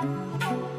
Música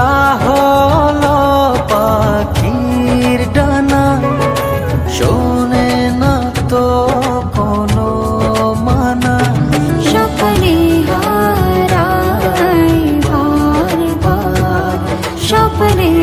এটা হল পাখির ডানা। শোনে না তো কোনো মানা। সপনে হারাই সপনে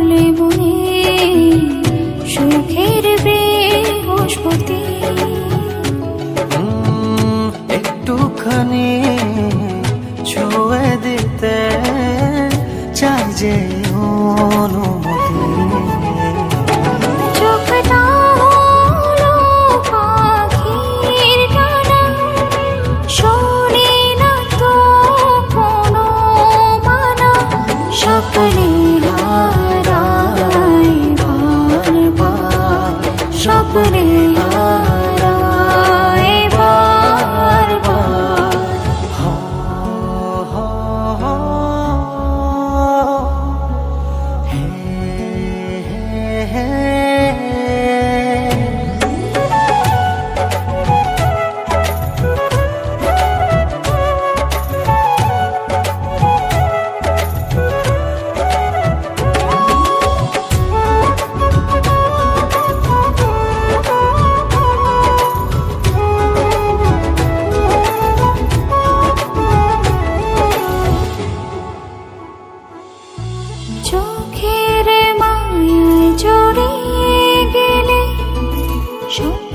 livros.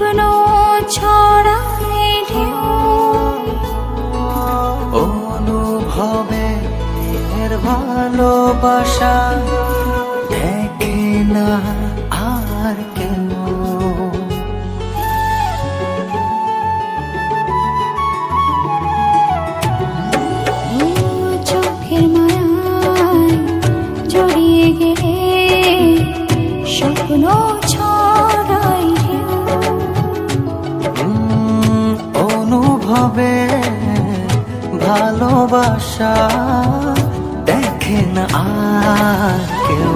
স্বপ্ন ছড়ায় ঢেউ। ভালোবাসা। ভালোবাসা দেখে না আর কেউ।